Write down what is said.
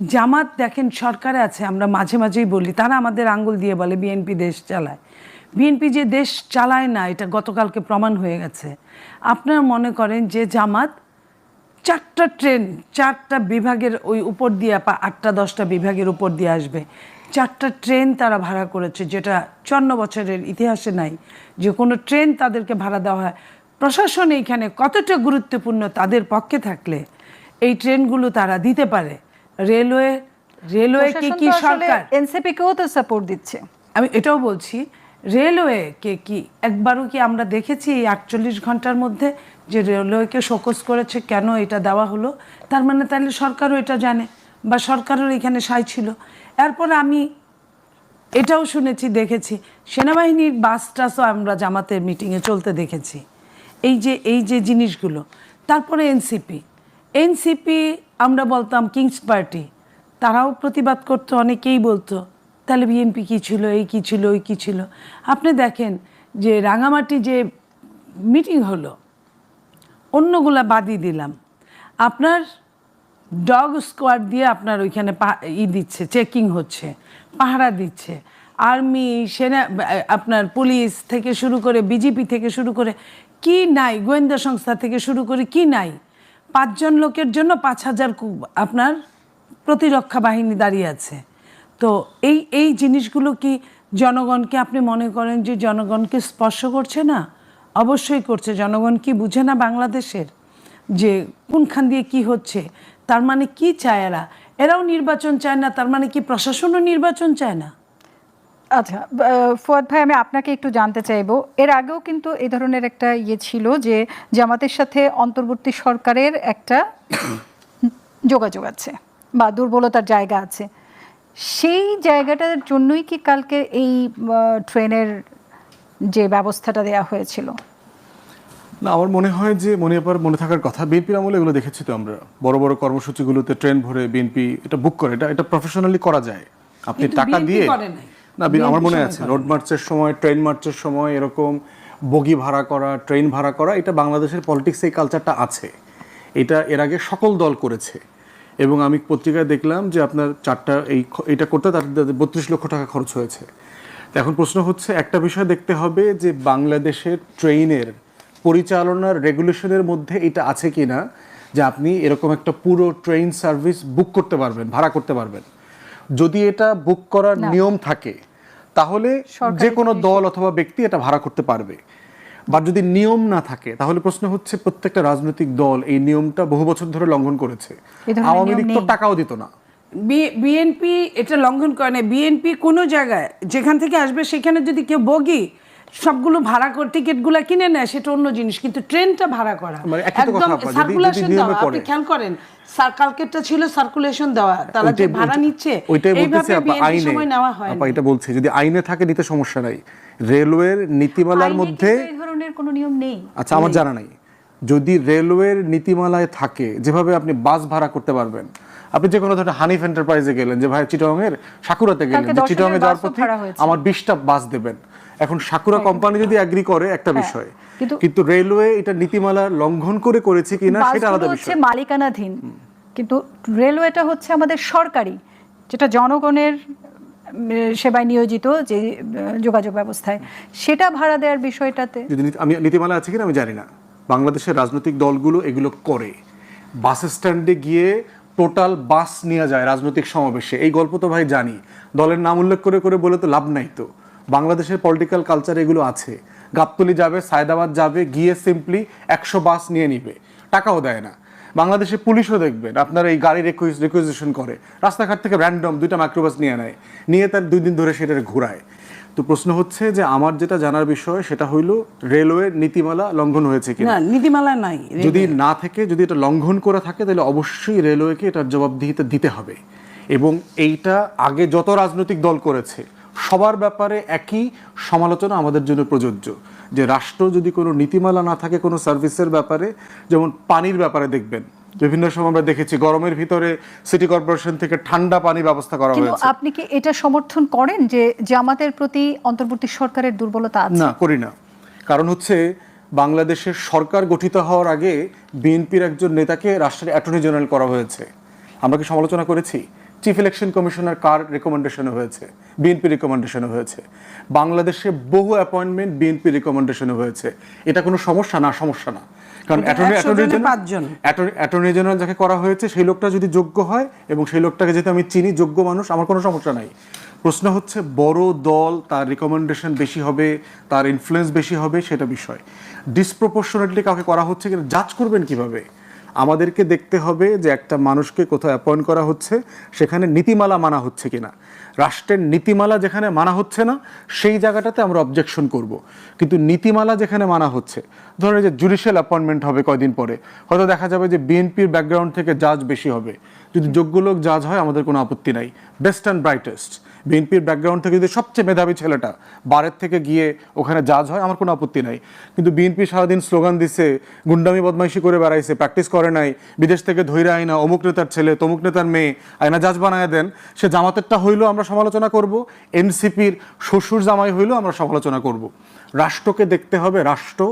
জামাত দেখেন সরকারে আছে, আমরা মাঝে মাঝেই বলি, তারা আমাদের আঙ্গুল দিয়ে বলে বিএনপি দেশ চালায়। বিএনপি যে দেশ চালায় না, এটা গতকালকে প্রমাণ হয়ে গেছে। আপনারা মনে করেন যে জামাত চারটা ট্রেন, চারটা বিভাগের ওই উপর দিয়ে আটটা দশটা বিভাগের উপর দিয়ে আসবে। চারটা ট্রেন তারা ভাড়া করেছে, যেটা চন্ন বছরের ইতিহাসে নাই। যে কোনো ট্রেন তাদেরকে ভাড়া দেওয়া হয়। প্রশাসন এইখানে কতটা গুরুত্বপূর্ণ তাদের পক্ষে থাকলে এই ট্রেনগুলো তারা দিতে পারে। রেলওয়ে রেলওয়ে কি কি সরকার? এনসিপি কেও তো সাপোর্ট দিচ্ছে। আমি এটাও বলছি রেলওয়েকে কি একবারও কি আমরা দেখেছি এই আটচল্লিশ ঘণ্টার মধ্যে যে রেলওয়েকে শোকস করেছে কেন এটা দেওয়া হলো? তার মানে তাহলে সরকারও এটা জানে বা সরকারের এখানে সাই ছিল। এরপর আমি এটাও শুনেছি দেখেছি সেনাবাহিনীর বাস টাসও আমরা জামাতের মিটিংয়ে চলতে দেখেছি। এই যে এই যে জিনিসগুলো তারপরে এনসিপি। এনসিপি আমরা বলতাম কিংস পার্টি তারাও প্রতিবাদ করতো, অনেকেই বলতো, তাহলে বিএনপি কী ছিল, এই কী ছিল, ওই কী ছিল? আপনি দেখেন যে রাঙামাটি যে মিটিং হলো, অন্যগুলা বাদই দিলাম। আপনার ডগ স্কোয়াড দিয়ে আপনার ওইখানে ই দিচ্ছে চেকিং হচ্ছে, পাহারা দিচ্ছে। আর্মি সেনা, আপনার পুলিশ থেকে শুরু করে বিজেপি থেকে শুরু করে, কি নাই? গোয়েন্দা সংস্থা থেকে শুরু করে, কি নাই? পাঁচজন লোকের জন্য পাঁচ হাজার আপনার প্রতিরক্ষা বাহিনী দাঁড়িয়ে আছে। তো এই এই জিনিসগুলো কি জনগণকে আপনি মনে করেন যে জনগণকে স্পর্শ করছে না? অবশ্যই করছে। জনগণ কি বুঝে না বাংলাদেশের যে কোনখান দিয়ে কি হচ্ছে? তার মানে কি চায় এরা? এরাও নির্বাচন চায় না, তার মানে কি প্রশাসনও নির্বাচন চায় না? আচ্ছা ফুয়াদ ভাই আমি আপনাকে একটু জানতে চাইব। এর আগেও কিন্তু এই ধরনের একটা ইয়ে ছিল যে জামাতের সাথে অন্তর্বর্তী সরকারের একটা যোগাযোগ আছে বা দুর্বলতার জায়গা আছে। সেই জায়গাটার জন্যই কি কালকে এই ট্রেনের যে ব্যবস্থাটা দেওয়া হয়েছিল? না আমার মনে হয় যে মনে আবার মনে থাকার কথা বিএনপির আমলে এগুলো দেখেছি তো আমরা। বড় বড় কর্মসূচিগুলোতে ট্রেন ভরে বিএনপি এটা বুক করে এটা এটা প্রফেশনালি করা যায়। আপনি টাকা দিয়ে। না আমার মনে আছে রোড মার্চের সময় ট্রেন মার্চের সময় এরকম বগি ভাড়া করা ট্রেন ভাড়া করা এটা বাংলাদেশের পলিটিক্স এই কালচারটা আছে। এটা এর আগে সকল দল করেছে। এবং আমি পত্রিকায় দেখলাম যে আপনার চারটা এই এটা করতে তার বত্রিশ লক্ষ টাকা খরচ হয়েছে। এখন প্রশ্ন হচ্ছে একটা বিষয় দেখতে হবে যে বাংলাদেশের ট্রেনের পরিচালনার রেগুলেশনের মধ্যে এটা আছে কি না যে আপনি এরকম একটা পুরো ট্রেন সার্ভিস বুক করতে পারবেন ভাড়া করতে পারবেন। যদি এটা বুক করার নিয়ম থাকে তাহলে যে কোনো দল অথবা ব্যক্তি এটা ভাড়া করতে পারবে। বা যদি নিয়ম না থাকে তাহলে প্রশ্ন হচ্ছে প্রত্যেকটা রাজনৈতিক দল এই নিয়মটা বহু বছর ধরে লঙ্ঘন করেছে। আওয়ামী লীগ তো টাকাও দিত না। বিএনপি এটা লঙ্ঘন করে না। বিএনপি কোনো জায়গায় যেখান থেকে আসবে সেখানে যদি কেউ বগি সবগুলো ভাড়া করে টিকিটগুলো কিনে নেয় সেটা অন্য জিনিস কিন্তু ট্রেনটা ভাড়া করা। মানে একদম সার্কুলেশন দেওয়া আপনি খেয়াল করেন কালকেরটা ছিল সার্কুলেশন দেওয়া তারা যে ভাড়া নিচ্ছে এইভাবে আইনে। সময় নেওয়া হয় আপা এটা বলছি যদি আইনে থাকে নিতে সমস্যা নাই। রেলওয়ের নীতিমালার মধ্যে এই ধরনের কোনো নিয়ম নেই। আচ্ছা আমার জানা নাই। যদি রেলওয়ের নীতিমালায় থাকে যেভাবে আপনি বাস ভাড়া করতে পারবেন আপনি যে কোনো ধরনের হানিফ এন্টারপ্রাইজে গেলেন যে ভাই চিটংয়ের সাকুরাতে গেলেন যে চিটংয়ে যাওয়ার পথে আমার বিশটা বাস দেবেন। এখন সাকুরা কোম্পানি যদি এগ্রি করে একটা বিষয়। কিন্তু- রেলওয়ে এটা নীতিমালা লঙ্ঘন করে করেছে কিনা সেটা আলাদা বিষয়। মালিকানাধীন। কিন্তু রেলওয়েটা হচ্ছে আমাদের সরকারি যেটা জনগণের সেবায় নিয়োজিত যে যোগাযোগ ব্যবস্থায়। সেটা ভাড়া দেওয়ার বিষয়টাতে যদি আমি নীতিমালা আছে কিনা আমি জানি না। বাংলাদেশের রাজনৈতিক দলগুলো এগুলো করে। বাস স্ট্যান্ডে গিয়ে টোটাল বাস নিয়ে যায় রাজনৈতিক সমাবেশে। এই গল্প তো ভাই জানি। দলের নাম উল্লেখ করে করে বলে তো লাভ নাই তো। বাংলাদেশের পলিটিক্যাল কালচার এগুলো আছে। গাবতলি যাবে, সায়দাবাদ যাবে, গিয়ে সিম্পলি একশো বাস নিয়ে নিবে। টাকাও দেয় না। বাংলাদেশে পুলিশও দেখবেন আপনার এই গাড়ি রিকুইজিশন করে। রাস্তাঘাট থেকে র্যান্ডম দুইটা মাইক্রোবাস নিয়ে নেয়। নিয়ে তার দুই দিন ধরে সেটা ঘোরায়। তো প্রশ্ন হচ্ছে যে আমার যেটা জানার বিষয় সেটা হইল রেলওয়ে নীতিমালা লঙ্ঘন হয়েছে কিনা। না নীতিমালা নাই যদি না থেকে যদি এটা লঙ্ঘন করে থাকে তাহলে অবশ্যই রেলওয়েকে এটার জবাবদিহিতা দিতে হবে। এবং এইটা আগে যত রাজনৈতিক দল করেছে সবার ব্যাপারে একই সমালোচনা আমাদের জন্য প্রযোজ্য। যে রাষ্ট্র যদি কোনো নীতিমালা না থাকে কোনো সার্ভিসের ব্যাপারে যেমন পানির ব্যাপারে দেখবেন বিভিন্ন সময় আমরা দেখেছি গরমের ভিতরে সিটি কর্পোরেশন থেকে ঠান্ডা পানি ব্যবস্থা করা হয়েছে। আপনি কি এটা সমর্থন করেন যে জামাতের প্রতি অন্তর্বর্তী সরকারের দুর্বলতা আছে? না করি না। কারণ হচ্ছে বাংলাদেশের সরকার গঠিত হওয়ার আগে বিএনপির একজন নেতাকে রাষ্ট্রের অ্যাটর্নি জেনারেল করা হয়েছে। আমরা কি সমালোচনা করেছি? চিফ ইলেকশন কমিশনার কার রেকমেন্ডেশনে হয়েছে? বিএনপি রেকমেন্ডেশনে হয়েছে। বাংলাদেশে বহু অ্যাপয়েন্টমেন্ট বিএনপি রেকমেন্ডেশনে হয়েছে। এটা কোনো সমস্যা না সমস্যা না। কারণ অ্যাটর্নি 100 পাঁচজন। অ্যাটর্নি জেনারেল যাকে করা হয়েছে সেই লোকটা যদি যোগ্য হয় এবং সেই লোকটাকে যেহেতু আমি চিনি যোগ্য মানুষ আমার কোনো সমস্যা নাই। প্রশ্ন হচ্ছে বড় দল তার রিকমেন্ডেশন বেশি হবে তার ইনফ্লুয়েন্স বেশি হবে সেটা বিষয়। ডিসপ্রপোর্শনেটলি কাউকে করা হচ্ছে কিনা জাজ করবেন কীভাবে? আমাদেরকে দেখতে হবে যে একটা মানুষকে কোথাও অ্যাপয়েন্ট করা হচ্ছে, সেখানে নীতিমালা মানা হচ্ছে কিনা। রাষ্ট্রের নীতিমালা যেখানে মানা হচ্ছে না, সেই জায়গাটাতে আমরা অবজেকশন করব। কিন্তু নীতিমালা যেখানে মানা হচ্ছে ধরুন যে জুডিশিয়াল অ্যাপয়েন্টমেন্ট হবে কয়দিন পরে, হয়তো দেখা যাবে যে বিএনপির ব্যাকগ্রাউন্ড থেকে জাজ বেশি হবে। যদি যোগ্য লোক জাজ হয়, আমাদের কোনো আপত্তি নাই। বেস্ট অ্যান্ড ব্রাইটেস্ট বিএনপির ব্যাকগ্রাউন্ড থেকে যদি সবচেয়ে মেধাবী ছেলেটা বারের থেকে গিয়ে ওখানে জাজ হয়, আমার কোনো আপত্তি নাই। কিন্তু বিএনপি সারাদিন স্লোগান দিছে, গুন্ডামি, বদমাইশি করে বেড়াইছে প্র্যাকটিস করে নাই, বিদেশ থেকে ধৈর্য আইনা অমুক নেতার ছেলে, তমুক নেতার মেয়ে আইনা জাজ বানায় দেন, সে জামাতেরটা হইলেও আমরা সমালোচনা করব, এনসিপির শ্বশুর জামাই হইলেও আমরা সমালোচনা করব। রাষ্ট্রকে দেখতে হবে, রাষ্ট্র